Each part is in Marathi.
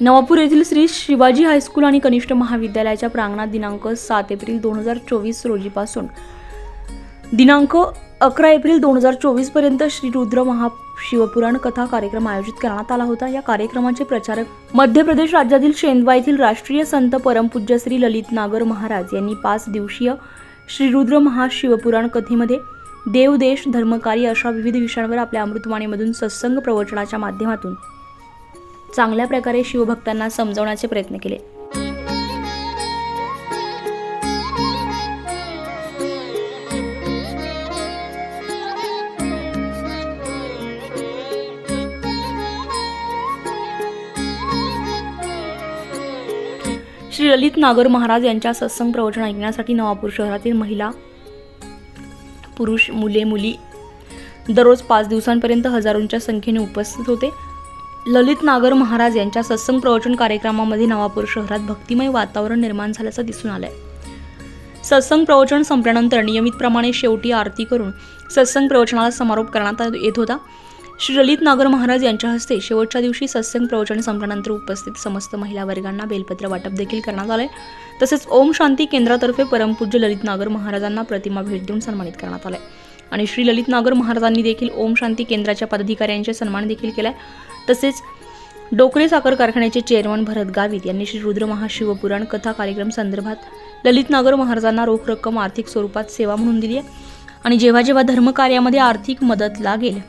नवापूर येथील श्री शिवाजी हायस्कूल आणि कनिष्ठ महाविद्यालयाच्या प्रांगणात दिनांक सात एप्रिल दोन हजार चोवीस रोजीपासून दिनांक अकरा एप्रिल दोन हजार चोवीसपर्यंत श्री रुद्र महाशिवपुराण कथा कार्यक्रम आयोजित करण्यात आला होता. या कार्यक्रमाचे प्रचारक मध्य प्रदेश राज्यातील शेंदवा येथील राष्ट्रीय संत परमपूज्य श्री ललित नागर महाराज यांनी पाच दिवसीय श्री रुद्र महाशिवपुराण कथेमध्ये देव देश धर्मकार्य अशा विविध विषयांवर आपल्या अमृतवाणीमधून सत्संग प्रवचनाच्या माध्यमातून चांगल्या प्रकारे शिवभक्तांना समजवण्याचे प्रयत्न केले. श्री ललित नागर महाराज यांच्या सत्संग प्रवचन ऐकण्यासाठी नवापूर शहरातील महिला पुरुष मुले मुली दररोज पाच दिवसांपर्यंत हजारोंच्या संख्येने उपस्थित होते. ललित नागर महाराज यांच्या सत्संग प्रवचन कार्यक्रमामध्ये नवापूर शहरात भक्तिमय वातावरण निर्माण झाल्याचं दिसून आलंय. सत्संग प्रवचन संपल्यानंतर नियमितप्रमाणे शेवटी आरती करून सत्संग प्रवचनाला समारोप करण्यात येत होता. श्री ललित नागर महाराज यांच्या हस्ते शेवटच्या दिवशी सत्संग प्रवचन संपल्यानंतर उपस्थित समस्त महिला वर्गांना बेलपत्र वाटप देखील करण्यात आले तसेच ओम शांती केंद्रातर्फे परमपूज्य ललित नागर महाराजांना प्रतिमा भेट देऊन सन्मानित करण्यात आले आणि श्री ललित नागर महाराजांनी देखील ओम शांती केंद्राच्या पदाधिकाऱ्यांचे सन्मान देखील केलाय. तसेच डोकरे साखर कारखान्याचे चेअरमन भरत गावित यांनी श्री रुद्र महाशिवपुराण कथा कार्यक्रम संदर्भात ललित नागर महाराजांना रोख रक्कम आर्थिक स्वरूपात सेवा म्हणून दिली आहे. आणि जेव्हा जेव्हा धर्मकार्यामध्ये आर्थिक मदत लागेल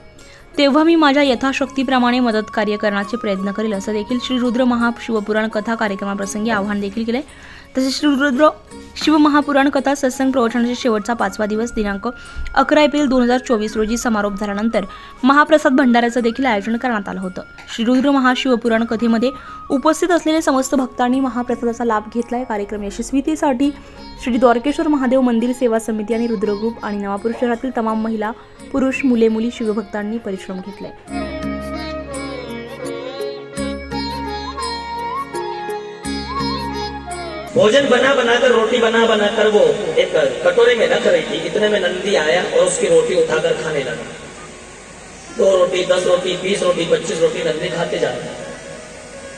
तेव्हा मी माझ्या यथाशक्तीप्रमाणे मदत कार्य करण्याचे प्रयत्न करेल असं देखील श्री रुद्र महाशिवपुराण कथा कार्यक्रमाप्रसंगी आव्हान देखील केले तसेच श्री रुद्र शिवमहापुराण कथा सत्संग प्रवचनाचा शेवटचा पाचवा दिवस दिनांक अकरा एप्रिल दोन हजार चोवीस रोजी समारोप झाल्यानंतर महाप्रसाद भंडाऱ्याचं देखील आयोजन करण्यात आलं होतं. श्री रुद्र महाशिवपुराण कथेमध्ये उपस्थित असलेले समस्त भक्तांनी महाप्रसादाचा लाभ घेतलाय. कार्यक्रम यशस्वीतेसाठी श्री द्वारकेश्वर महादेव मंदिर सेवा समिती आणि रुद्रग्रुप आणि नवापूर शहरातील तमाम महिला पुरुष मुले मुली शिवभक्तांनी परिश्रम घेतले भोजन बना बनाकर, रोटी बना बनाकर वो एक कटोरे में रख रही थी। इतने में नंदी आया और उसकी रोटी उठाकर खाने लगा। दो रोटी, दस रोटी, बीस रोटी, पच्चीस रोटी नंदी खाते जा रहे।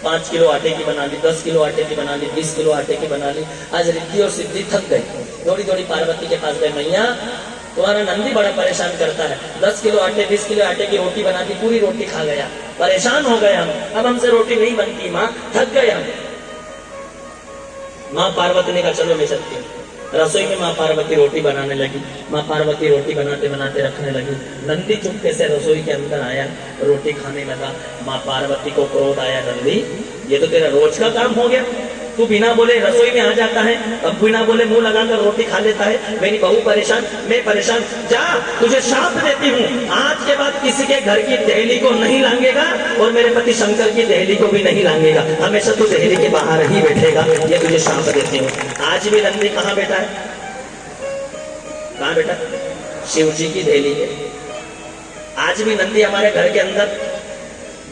पाँच किलो आटे की बना ली, दस किलो आटे की बना ली, बीस किलो आटे की बना ली। आज रिद्धि और सिद्धि थक गई थोड़ी थोड़ी पार्वती के पास गए, मैया, तुम्हारा नंदी बड़ा परेशान करता है। दस किलो आटे, बीस किलो आटे की रोटी बना दी, पूरी रोटी खा गया। परेशान हो गए हम। अब हमसे रोटी नहीं बनती, माँ। थक गए हम। माँ पार्वती ने कहा चलो मैं चलती हूँ। रसोई में माँ पार्वती रोटी बनाने लगी, माँ पार्वती रोटी बनाते बनाते रखने लगी। नंदी चुपके से रसोई के अंदर आया, रोटी खाने लगा, माँ पार्वती को क्रोध आया, नंदी, ये तो तेरा रोज का काम हो गया। तू बिना बोले, रसोई में आ जाता है, अब बिना बोले, मुँह लगाकर रोटी खा लेता है। मेरी बहू परेशान, मैं परेशान। जा, तुझे शाप देती हूँ। आज के बाद किसी के घर की दहली को नहीं लांगेगा और मेरे पति शंकर की दहली को भी नहीं लांगेगा। हमेशा तू दहली के बाहर ही बैठेगा। ये तुझे शाप देती हूँ। आज भी नंदी कहाँ बैठा है? कहाँ बैठा? शिव जी की दहली है आज भी नंदी हमारे घर के अंदर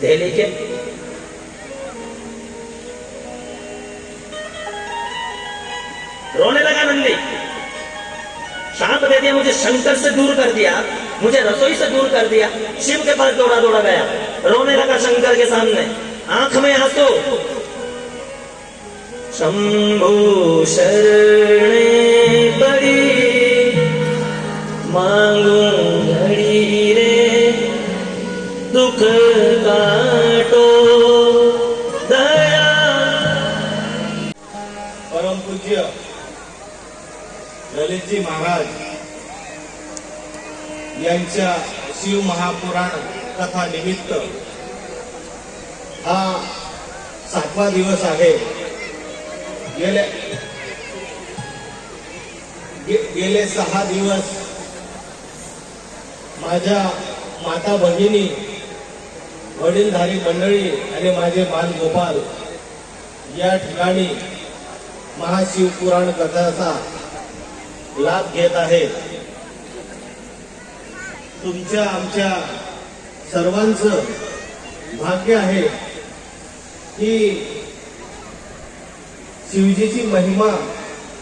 दहली के। रोने लगा नंदी। सांप दे दिया, मुझे शंकर से दूर कर दिया, मुझे रसोई से दूर कर दिया, शिव के पास दौड़ा दौड़ा गया। रोने लगा शंकर के सामने। आँख में आँसू। शंभु शरणे पड़ी, मांगू घड़ी रे, दुख काटो। ललितजी महाराज यांच्या शिव महापुराण कथा निमित्त हा सातवा दिवस आहे. गेले गे- गेले सहा दिवस माझ्या माता भगिनी वडीलधारी मंडळी आणि माझे बाल गोपाल या ठिकाणी महाशिवपुराण कथाचा लाभ घेत आहेत. तुमच्या आमच्या सर्वांचं भाग्य आहे की शिवजीची महिमा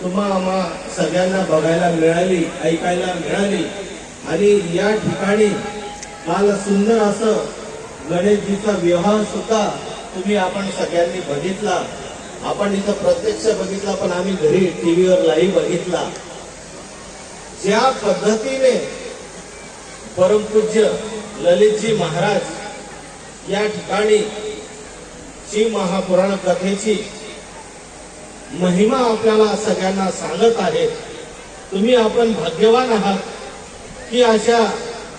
तुम्हा आम्हा सगळ्यांना बघायला मिळाली ऐकायला मिळाली. आणि या ठिकाणी काल सुंदर असं गणेशजीचा विवाह सुद्धा तुम्ही आपण सगळ्यांनी बघितला. आपण इथं प्रत्यक्ष बघितला पण आम्ही घरी टीव्हीवर लाईव्ह बघितला. ज्या पद्धतीने परमपूज्य ललितजी महाराज या ठिकाणी श्री महापुराण कथेची महिमा आपल्याला सगळ्यांना सांगत आहेत. तुम्ही आपण भाग्यवान आहात की अशा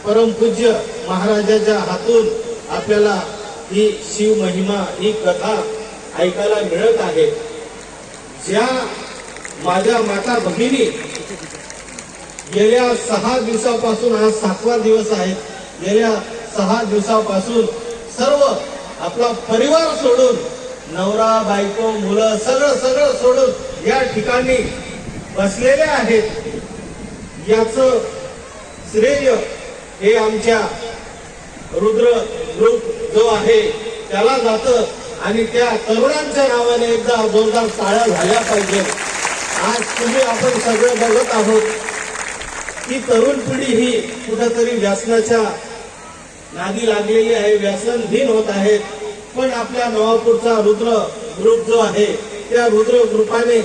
परमपूज्य महाराजाच्या हातून आपल्याला ही शिव महिमा ही कथा ऐकायला मिळत आहे. ज्या माझ्या माता भगिनी गेल्या सहा दिवसापासून आज सातवा दिवस आहे गेल्या सहा दिवसापासून सर्व आपला परिवार सोडून नवरा बायको मुलं सगळं सगळं सोडून या ठिकाणी बसलेले आहेत. याच श्रेय हे आमच्या रुद्र ग्रुप जो आहे त्याला जातं आणि त्या तरुणांच्या नावाने एकदा जोरदार टाळ्या झाल्या पाहिजे आज तुम्ही आपण सगळे बघत आहोत. ही तरुण पिढी ही कुठंतरी व्यसनाच्या नादी लागलेली आहे व्यसनधीन होत आहेत पण आपल्या नवापूरचा रुद्र ग्रुप जो आहे त्या रुद्र ग्रुपाने